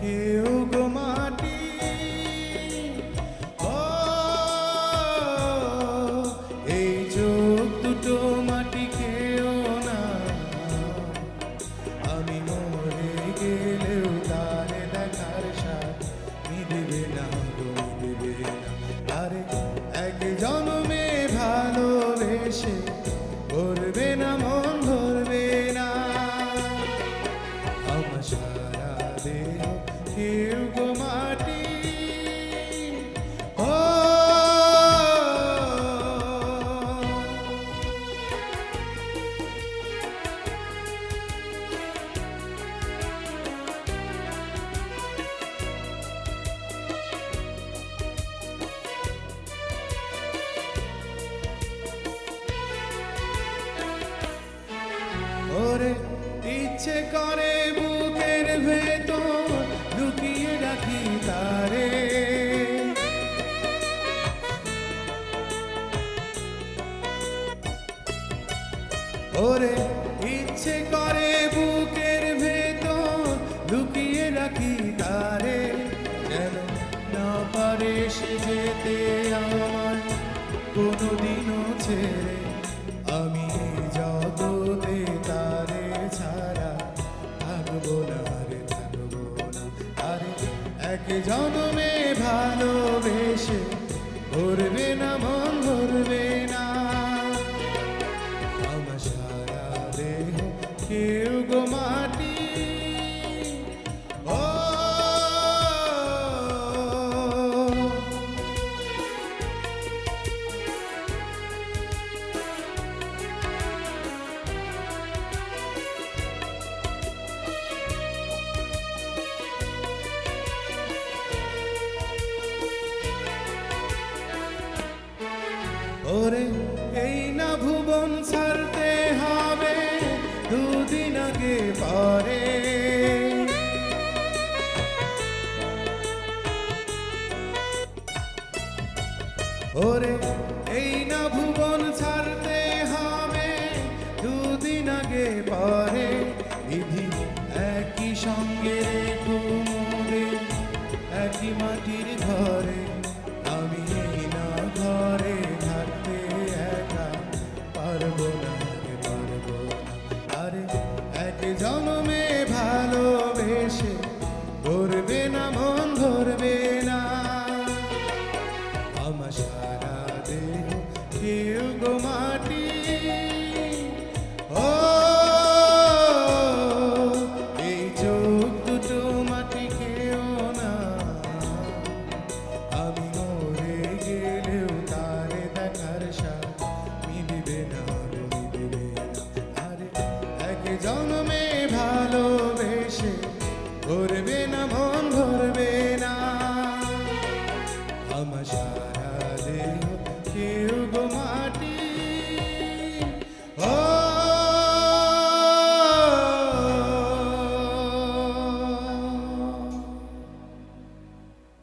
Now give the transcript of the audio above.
here. ওরে ইচ্ছে করে বুকের ভেতর লুকিয়ে রাখি তারে। ওরে, ইচ্ছে করে বুকের ভেতর লুকিয়ে রাখি তারে। যেন না পারে সে যেতে আমার কোনোদিনও ছেড়ে আমি এক জন্মে ভালোবেসে ওরে, এই না ভুবন ছাড়তে হবে, দুদিন আগে পরে। ওরে, এই না ভুবন ছাড়তে হবে, দুদিন আগে পরে। বিধি একই সঙ্গে মোরে, একই মাটির ঘরে। you. জন্মে ভালোবেসে ভরবে না মন ভরবে